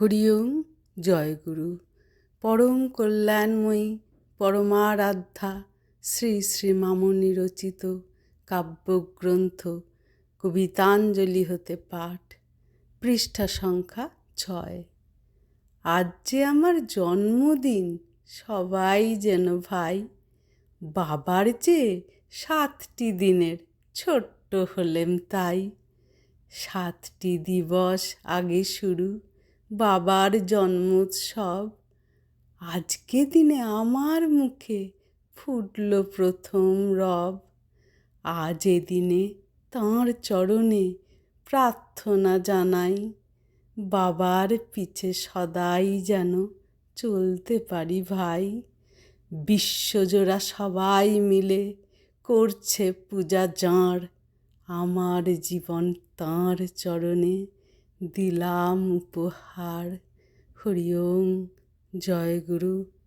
হরিওম জয়গুরু। পরম কল্যাণময়ী পরমারাধ্যা শ্রী শ্রী মামনি রচিত কাব্যগ্রন্থ কবিতাঞ্জলি হতে পাঠ, পৃষ্ঠা সংখ্যা ছয়। আজ যে আমার জন্মদিন, সবাই যেন ভাই, বাবার চেয়ে সাতটি দিনের ছোট্ট হলেম তাই। সাতটি দিবস আগে শুরু বাবার জন্মোৎসব। আজকে দিনে আমার মুখে ফুটল প্রথম রব। আজ এ দিনে তাঁর চরণে প্রার্থনা জানাই। বাবার পিছে সদাই যেন চলতে পারি ভাই। বিশ্বজোড়া সবাই মিলে করছে পূজা যাঁর আমার জীবন তাঁর চরণে দিলাম উপহার। হরিওম জয় গুরু।